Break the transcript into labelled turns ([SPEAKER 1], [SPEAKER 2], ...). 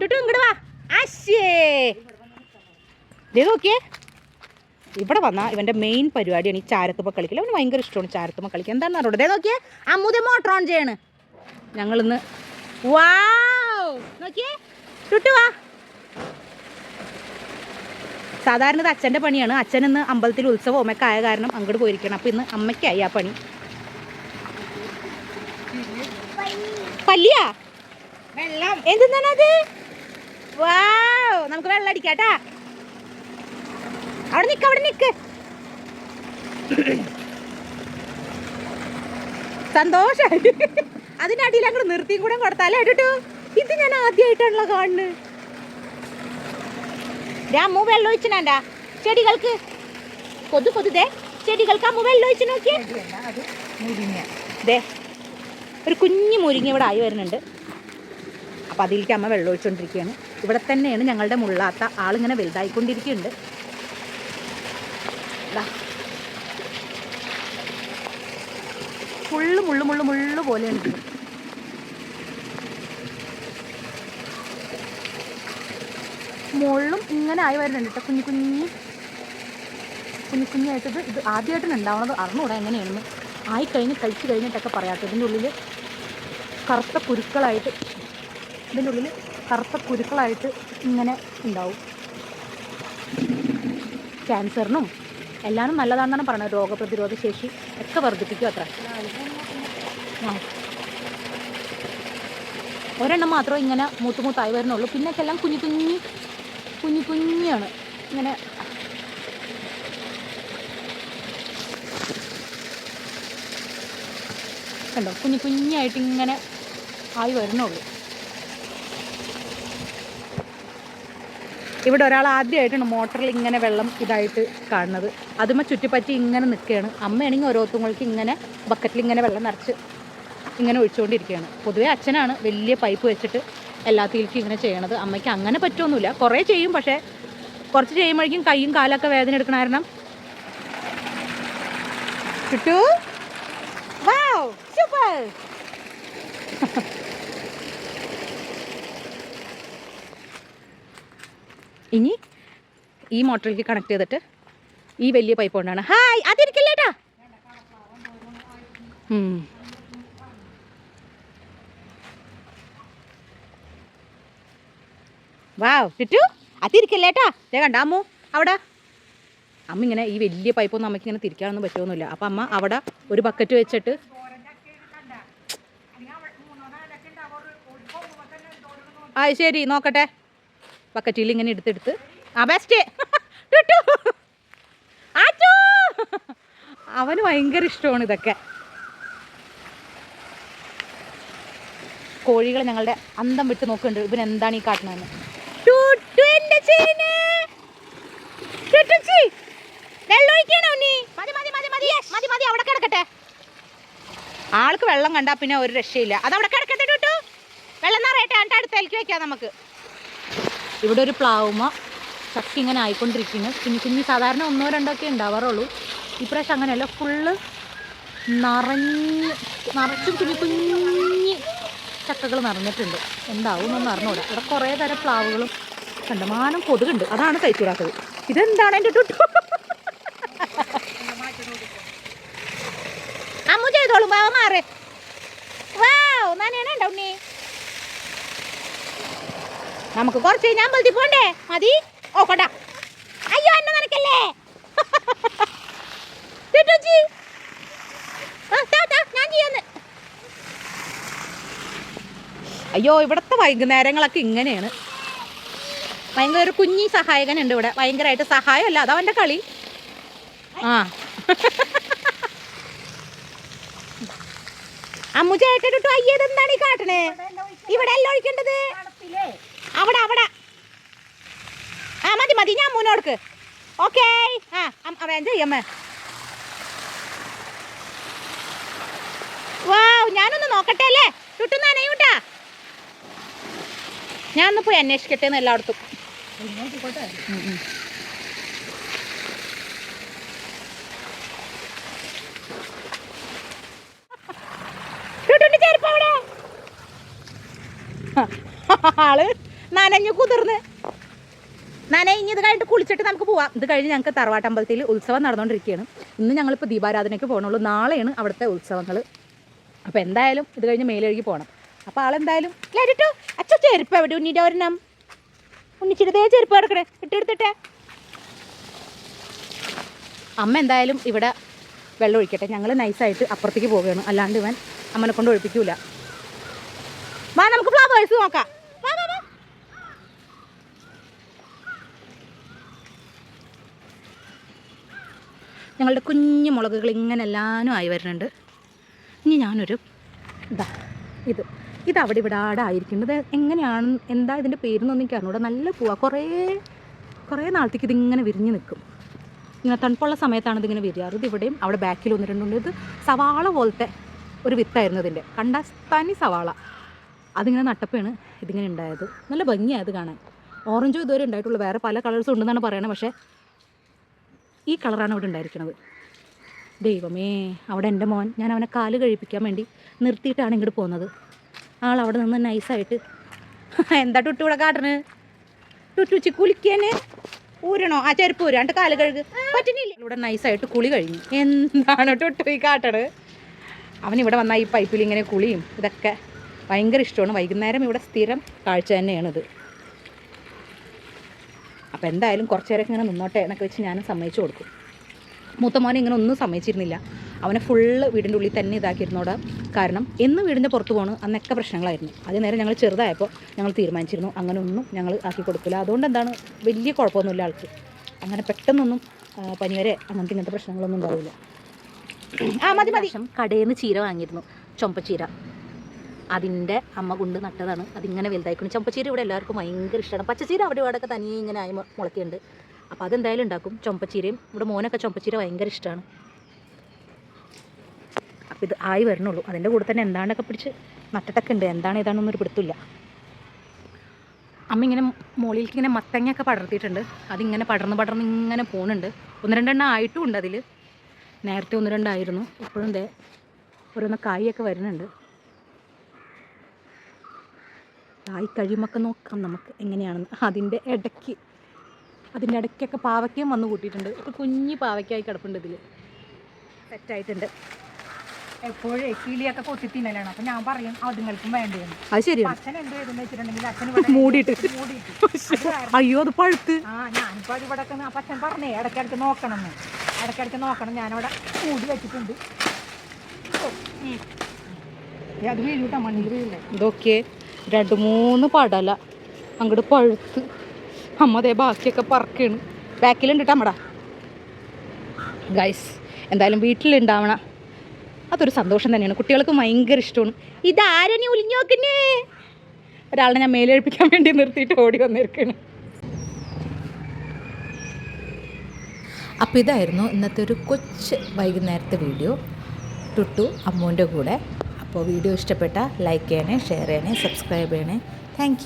[SPEAKER 1] ടുട്ടു ഇങ്ങോട്ട് വാ. ആശേ. ദേ നോക്കിയേ. ഇവിടെ വന്നാൽ ഇവന്റെ മെയിൻ പരിപാടിയാണ് ഈ ചാരത്തുമ്മ കളിക്കൽ അവന് ഭയങ്കര ഇഷ്ടമാണ് ചാരത്തുമ്മ കളിക്കുക എന്താണെന്ന് അറിയട്ടെ ദേ നോക്കിയേ. അമ്മുദ മോട്ടർ ഓൺ ചെയ്യാണ്. ഞങ്ങളിന്ന് വാ നോക്കിയേ. ടുട്ടു വാ. സാധാരണ ഇത് അച്ഛന്റെ പണിയാണ്. അച്ഛൻ ഇന്ന് അമ്പലത്തിൽ ഉത്സവം ഒക്കെ ആയ കാരണം അങ്ങോട്ട് പോയിരിക്കണം അപ്പം ഇന്ന് അമ്മയ്ക്കായി ആ പണി. പല്ലിയാ?
[SPEAKER 2] വെള്ളം.
[SPEAKER 1] എന്തെന്നാണത് വാവ് നമുക്ക് വെള്ളം അടിക്കാട്ടാ. അവിടെ നിക്ക് അവിടെ നിക്ക്. സന്തോഷായി അതിനടിയിൽ അങ്ങോട്ട് നിർത്തിയും കൂടെ കൊടുത്താലേ കേട്ടോ ഇത് ഞാൻ ആദ്യമായിട്ടാണല്ലോ കാണുന്നത്. രാമു വെള്ളം ഒഴിച്ചിനാണ്ടാ. ചെടികൾക്ക്. കൊതു കൊതുതേ ചെടികൾക്ക് അമ്മ വെള്ളം ഒഴിച്ചു നോക്കിയേ. ദേ ഒരു കുഞ്ഞു മുരിങ്ങ ഇവിടെ ആയി വരുന്നുണ്ട്. അപ്പോൾ അതിലേക്ക് അമ്മ വെള്ളം ഒഴിച്ചുകൊണ്ടിരിക്കുകയാണ് ഇവിടെ തന്നെയാണ് ഞങ്ങളുടെ മുള്ളാത്ത ആളിങ്ങനെ വലുതായിക്കൊണ്ടിരിക്കുന്നുണ്ട്. ഫുള്ള് മുള്ളു മുള്ളു മുള്ളു പോലെയാണ്. ഇത്. മുള്ളും ഇങ്ങനെ ആയി വരുന്നുണ്ട് കേട്ടോ കുഞ്ഞു കുഞ്ഞി. കുഞ്ഞു കുഞ്ഞായിട്ട് ഇത് ആദ്യമായിട്ടാണ് ഉണ്ടാവണത്. അറിഞ്ഞുകൂടാ എങ്ങനെയാണെന്ന്. ആയി കഴിഞ്ഞ് കഴിച്ച് കഴിഞ്ഞിട്ടൊക്കെ പറയാത്തതിന്റെ ഉള്ളിൽ കറുത്ത കുരുക്കളായിട്ട് ഇതിന്റെ ഉള്ളിൽ കറുത്ത കുരുക്കളായിട്ട് ഇങ്ങനെ ഉണ്ടാവും. ക്യാൻസറിനും എല്ലാവരും നല്ലതാണെന്നാണ് പറയുന്നത്. രോഗപ്രതിരോധ ശേഷി ഒക്കെ വർദ്ധിപ്പിക്കും അത്ര. ഒരെണ്ണം മാത്രമേ ഇങ്ങനെ മൂത്ത് മൂത്തായി വരുന്നുള്ളൂ. പിന്നൊക്കെ എല്ലാം കുഞ്ഞു കുഞ്ഞി കുഞ്ഞു കുഞ്ഞാണ്. ഇങ്ങനെ കണ്ടോ? കുഞ്ഞു കുഞ്ഞായിട്ട് ഇങ്ങനെ ആയി വരുന്നുള്ളൂ. ഇവിടെ ഒരാൾ ആദ്യമായിട്ടാണ് മോട്ടറിൽ ഇങ്ങനെ വെള്ളം ഇതായിട്ട് കാണുന്നത്. അതുമ്മ ചുറ്റിപ്പറ്റി ഇങ്ങനെ നിൽക്കുകയാണ്. അമ്മയാണെങ്കിൽ ഓരോരുത്തങ്ങൾക്ക് ഇങ്ങനെ ബക്കറ്റിൽ ഇങ്ങനെ വെള്ളം നിറച്ച് ഇങ്ങനെ ഒഴിച്ചുകൊണ്ടിരിക്കുകയാണ്. പൊതുവേ അച്ഛനാണ് വലിയ പൈപ്പ് വെച്ചിട്ട് എല്ലാത്തിലേക്കും ഇങ്ങനെ ചെയ്യണത്. അമ്മയ്ക്ക് അങ്ങനെ പറ്റുമൊന്നുമില്ല കുറേ ചെയ്യും പക്ഷേ കുറച്ച് ചെയ്യുമ്പോഴേക്കും കൈയും കാലൊക്കെ വേദന എടുക്കണ കാരണം വാവ് സൂപ്പർ ഇനി ഈ മോട്ടറിലേക്ക് കണക്ട് ചെയ്തിട്ട് ഈ വലിയ പൈപ്പ് കൊണ്ടാണ്. ഹായ് അതിരിക്കില്ലേട്ടാ. വാവ് ടിറ്റു അതിരിക്കല്ലേട്ടാ ദേ കണ്ട അമ്മു അവിടെ. അമ്മ ഇങ്ങനെ ഈ വലിയ പൈപ്പൊന്നും അമ്മയ്ക്ക് ഇങ്ങനെ തിരിക്കാനൊന്നും പറ്റുമൊന്നുമില്ല അപ്പം അമ്മ അവിടെ ഒരു ബക്കറ്റ് വെച്ചിട്ട് ആ ശരി നോക്കട്ടെ. ബക്കറ്റിൽ ഇങ്ങനെ എടുത്തെടുത്ത് ആ ബെസ്റ്റ് അവന് ഭയങ്കര ഇഷ്ടമാണ് ഇതൊക്കെ. കോഴികൾ ഞങ്ങളുടെ അന്തം വിട്ട് നോക്കുന്നുണ്ട്. ഇവൻ എന്താണ് ഈ കാട്ടണമെന്ന് ടുട്ടു എന്റെ ചേനെ. ടുട്ടുച്ചി, വെള്ളം ഒഴിക്കണോ നീ? മതി, മതി, മതി, മതി. മതി, മതി, അവിടെ കിടക്കട്ടെ. ആൾക്ക് വെള്ളം കണ്ടാ പിന്നെ ഒരു രക്ഷയില്ല. അതവിടെ കിടക്കട്ടെ ടുട്ടു. വെള്ളം നിറയട്ടെ. അടുത്തേക്ക് വെക്കാം നമുക്ക്. ഇവിടെ ഒരു പ്ലാവുമ? ചക്കി ഇങ്ങനെ ആയിക്കൊണ്ടിരിക്കുന്നു കുഞ്ഞു കുഞ്ഞു സാധാരണ ഒന്നോ രണ്ടോ ഒക്കെ ഉണ്ടാവാറുള്ളൂ. ഇപ്രാവശ്യം അങ്ങനെയല്ല ഫുള്ള് നിറഞ്ഞ് നിറച്ചും കുഞ്ഞു കുഞ്ഞി ചക്കകൾ നിറഞ്ഞിട്ടുണ്ട്. എന്താവും എന്നൊന്നും അറിഞ്ഞൂടാ. ഇവിടെ കുറേ തരം പ്ലാവുകളും കണ്ടമാനം കൊതുകുണ്ട്. അതാണ് കഴിച്ചിടാത്തത് ഇതെന്താണ് എന്റെ ടുട്ടു? അമ്മു ചെയ്തോളും ബാവ മാറ്. വാവ് നനയണുണ്ടോ ഉണ്ണി? നമുക്ക് കുറച്ച് കഴിഞ്ഞാൽ അമ്പലത്തിൽ പോണ്ടേ മതി. ഓ അയ്യോ എന്നെ നനക്കല്ലേ താ, ഞാൻ ചെയ്യാന്ന്. അയ്യോ ഇവിടുത്തെ വൈകുന്നേരങ്ങളൊക്കെ ഇങ്ങനെയാണ്. ഭയങ്കര ഒരു കുഞ്ഞി സഹായകനുണ്ട് ഇവിടെ. ഭയങ്കരമായിട്ട് സഹായമല്ല അതവന്റെ കളി. ആ. അമ്മു ചേട്ടിട്ടു അയ്യത് എന്താണ് ഈ കാട്ടണേ? ഇവിടെ എല്ലാം ഒഴിക്കേണ്ടത്? അവിടെ അവിടെ മതി ഞാൻ മുന്നോട്ട് ഓക്കേ ആ എന്ത് ചെയ്യമ്മ വാ ഞാനൊന്ന് നോക്കട്ടെ അല്ലേ? ചുട്ടുന്ന നനയൂട്ടാ ഞാൻ ഒന്ന് പോയി അന്വേഷിക്കട്ടെ എന്ന് എല്ലായിടത്തും. ആൾ നനഞ്ഞു കുതിർന്ന്. നനഞ്ഞ് ഇത് കഴിഞ്ഞിട്ട് കുളിച്ചിട്ട് നമുക്ക് പോവാം. ഇത് കഴിഞ്ഞ് ഞങ്ങൾക്ക് തറവാട്ടമ്പലത്തിൽ ഉത്സവം നടന്നുകൊണ്ടിരിക്കുകയാണ്. ഇന്ന് ഞങ്ങളിപ്പോൾ ദീപാരാധനയ്ക്ക് പോകണുള്ളൂ നാളെയാണ് അവിടുത്തെ ഉത്സവങ്ങൾ അപ്പോൾ എന്തായാലും ഇത് കഴിഞ്ഞ് മേലെഴുകി പോകണം അപ്പോൾ ആളെന്തായാലും ലരിട്ടോ അച്ഛ ചെരുപ്പ് എവിടെ? ഉണ്ണിയുടെ ഒരെണ്ണം. ദേ ചെരുപ്പ് കിടക്കണേ. ഇട്ടെടുത്തിട്ടെ അമ്മ എന്തായാലും ഇവിടെ വെള്ളം ഒഴിക്കട്ടെ. ഞങ്ങൾ നൈസായിട്ട് അപ്പുറത്തേക്ക് പോവുകയാണ്. അല്ലാണ്ട് ഇവൻ അമ്മനെ കൊണ്ട് ഒഴിപ്പിക്കൂല. വാ നമുക്ക് ഫ്ലവേഴ്സ് നോക്കാം വാ, വാ, വാ. ഞങ്ങളുടെ കുഞ്ഞു മുളകുകൾ ഇങ്ങനെ എല്ലാനും ആയി വരുന്നുണ്ട്. ഇനി ഞാനൊരു ഇതാ ഇത്. ഇത് അവിടെ ഇവിടെ ആടെ ആയിരിക്കുന്നത് എങ്ങനെയാണ്? എന്താ ഇതിന്റെ പേരെന്നൊന്നും എനിക്ക് അറിഞ്ഞൂടെ. നല്ല പൂവാ. കുറേ കുറേ നാളത്തേക്ക് ഇതിങ്ങനെ വിരിഞ്ഞ് നിൽക്കും. ഇങ്ങനെ തണുപ്പുള്ള സമയത്താണ് ഇതിങ്ങനെ വിരിയാറ്. ഇത് ഇവിടെയും അവിടെ ബാക്കിൽ ഒന്ന് രണ്ടുണ്ട്. ഇത് സവാള പോലത്തെ ഒരു വിത്തായിരുന്നു ഇതിന്റെ. കണ്ട തനി സവാള. അതിങ്ങനെ നട്ടപ്പാണ് ഇതിങ്ങനെ ഉണ്ടായത്. നല്ല ഭംഗിയായത് കാണാൻ. ഓറഞ്ചും ഇതുവരെ ഉണ്ടായിട്ടുള്ളൂ. വേറെ പല കളേഴ്സും ഉണ്ടെന്നാണ് പറയണത്. പക്ഷേ ഈ കളറാണ് അവിടെ ഉണ്ടായിരിക്കുന്നത് ദൈവമേ അവിടെ എന്റെ മോൻ ഞാൻ അവനെ കാൽ കഴിപ്പിക്കാൻ വേണ്ടി നിർത്തിയിട്ടാണ് ഇങ്ങോട്ട് പോകുന്നത്. ആൾ അവിടെ നിന്ന് നൈസായിട്ട് എന്താ ടുട്ടു ഇവിടെ കാട്ടണ്? ടുട്ടുച്ചി കുളിക്കാന് ഊരണോ? ആ ചെരുപ്പ് ഊരാണ്ട് കാൽ കഴുകു. പറ്റുന്നില്ല. ഇവിടെ നൈസായിട്ട് കുളി കഴിഞ്ഞു. എന്താണ് ടുട്ടു ഈ കാട്ടണ് അവൻ ഇവിടെ വന്നാൽ ഈ പൈപ്പിൽ ഇങ്ങനെ കുളിയും. ഇതൊക്കെ ഭയങ്കര ഇഷ്ടമാണ്. വൈകുന്നേരം ഇവിടെ സ്ഥിരം കാഴ്ച തന്നെയാണിത്. അപ്പോൾ എന്തായാലും കുറച്ച് നേരമൊക്കെ ഇങ്ങനെ നിന്നോട്ടെ എന്നൊക്കെ വെച്ച് ഞാൻ സമ്മതിച്ചു കൊടുക്കും. മൂത്ത മോനെ ഇങ്ങനെ ഒന്നും സമ്മതിച്ചിരുന്നില്ല. അവനെ ഫുള്ള് വീടിന്റെ ഉള്ളിൽ തന്നെ ഇതാക്കിയിരുന്നോട്. കാരണം എന്ന് വീടിന്റെ പുറത്ത് പോകണം അന്നൊക്കെ പ്രശ്നങ്ങളായിരുന്നു. അതേ നേരം ഞങ്ങൾ ചെറുതായപ്പോൾ ഞങ്ങൾ തീരുമാനിച്ചിരുന്നു. അങ്ങനെ ഒന്നും ഞങ്ങൾ ആക്കി കൊടുക്കില്ല. അതുകൊണ്ട് എന്താണ് വലിയ കുഴപ്പമൊന്നുമില്ല ആൾക്ക്. അങ്ങനെ പെട്ടെന്നൊന്നും പനി വരെ അങ്ങനത്തെ ഇങ്ങനത്തെ പ്രശ്നങ്ങളൊന്നും ഉണ്ടാവില്ല. ആ മതി മതി. കടയിൽ നിന്ന് ചീര വാങ്ങിയിരുന്നു. ചൊമ്പച്ചീര. അതിന്റെ അമ്മ കൊണ്ട് നട്ടതാണ്. അതിങ്ങനെ വലുതായിക്കൊണ്ട് ചൊമ്പച്ചീര ഇവിടെ എല്ലാവർക്കും ഭയങ്കര ഇഷ്ടമാണ്. പച്ചച്ചീര അവിടെ ഇവിടെയൊക്കെ തനിയെ ഇങ്ങനെ ആയി മു- മുളയ്ക്കുന്നുണ്ട്. അപ്പോൾ അതെന്തായാലും ഉണ്ടാക്കും. ചൊമ്പച്ചീരയും ഇവിടെ മോനൊക്കെ ചൊമ്പച്ചീര ഭയങ്കര ഇഷ്ടമാണ്. അപ്പോൾ ഇത് ആയി വരണുള്ളൂ. അതിന്റെ കൂടെ തന്നെ എന്താണ്ടൊക്കെ പിടിച്ച് നട്ടിട്ടൊക്കെ ഉണ്ട്. എന്താണ് ഏതാണെന്നൊരു പിടുത്തില്ല. അമ്മ ഇങ്ങനെ മുകളിലേക്ക് ഇങ്ങനെ മത്തങ്ങയൊക്കെ പടർത്തിയിട്ടുണ്ട്. അതിങ്ങനെ പടർന്ന് പടർന്ന് ഇങ്ങനെ പോകുന്നുണ്ട് ഒന്ന് രണ്ടെണ്ണം ആയിട്ടും ഉണ്ട് അതിൽ നേരത്തെ ഒന്ന് രണ്ടായിരുന്നു. ഇപ്പോഴും ദേ ഓരോന്ന് കായൊക്കെ വരുന്നുണ്ട്. കായ് കഴിയുമൊക്കെ നോക്കാം നമുക്ക് എങ്ങനെയാണെന്ന്. അതിന്റെ ഇടയ്ക്ക് അതിന്റെ ഇടയ്ക്കൊക്കെ പാവയ്ക്കയും വന്ന് കൂട്ടിയിട്ടുണ്ട്. ഇപ്പോൾ കുഞ്ഞ് പാവയ്ക്കായി കിടപ്പുണ്ട് ഇതിൽ സെറ്റായിട്ടുണ്ട്.
[SPEAKER 2] എപ്പോഴും കിളിയൊക്കെ കൊത്തി തിന്നലാണ്. അപ്പൊ ഞാൻ പറയും അതുങ്ങൾക്കും വേണ്ടതെന്ന്
[SPEAKER 1] അത് ശരിയാണ്.
[SPEAKER 2] അച്ഛൻ എന്ത് ചെയ്തെന്ന് വെച്ചിട്ടുണ്ടെങ്കിൽ അച്ഛൻ
[SPEAKER 1] മൂടിയിട്ട്.
[SPEAKER 2] മൂടിയിട്ട്.
[SPEAKER 1] അയ്യോ അത് പഴുത്ത്.
[SPEAKER 2] ആ ഞാനിപ്പോ ഇവിടെ അപ്പൊ അച്ഛൻ പറഞ്ഞേ ഇടയ്ക്കിടയ്ക്ക് നോക്കണം ഇടക്കിടക്ക് ഇടയ്ക്കിടയ്ക്ക് നോക്കണം. ഞാനവിടെ മൂടി വെച്ചിട്ടുണ്ട്. അത് വീഴൂട്ടാ മണ്ണിൽ വീഴില്ലേ?
[SPEAKER 1] ഇതൊക്കെ രണ്ട് മൂന്ന് പടല. അങ്ങോട്ട് പഴുത്ത്. അമ്മ ബാക്കിയൊക്കെ പറക്കാണ്. ബാക്കിലുണ്ട് അമ്മടാ? ഗൈസ് എന്തായാലും വീട്ടിലുണ്ടാവണ അതൊരു സന്തോഷം തന്നെയാണ്. കുട്ടികൾക്ക് ഭയങ്കര ഇഷ്ടമാണ്. ഇതാരനെ ഒലിഞ്ഞു ഒരാളെ ഞാൻ മേലെഴുപ്പിക്കാൻ വേണ്ടി നിർത്തിയിട്ട് ഓടി വന്നിരിക്കണ്.
[SPEAKER 3] അപ്പോൾ ഇതായിരുന്നു ഇന്നത്തെ ഒരു കൊച്ച് വൈകുന്നേരത്തെ വീഡിയോ. ടുട്ടു അമ്മൂന്റെ കൂടെ അപ്പോൾ വീഡിയോ ഇഷ്ടപ്പെട്ടാൽ ലൈക്ക് ചെയ്യണേ ഷെയർ ചെയ്യണേ സബ്സ്ക്രൈബ് ചെയ്യണേ. താങ്ക്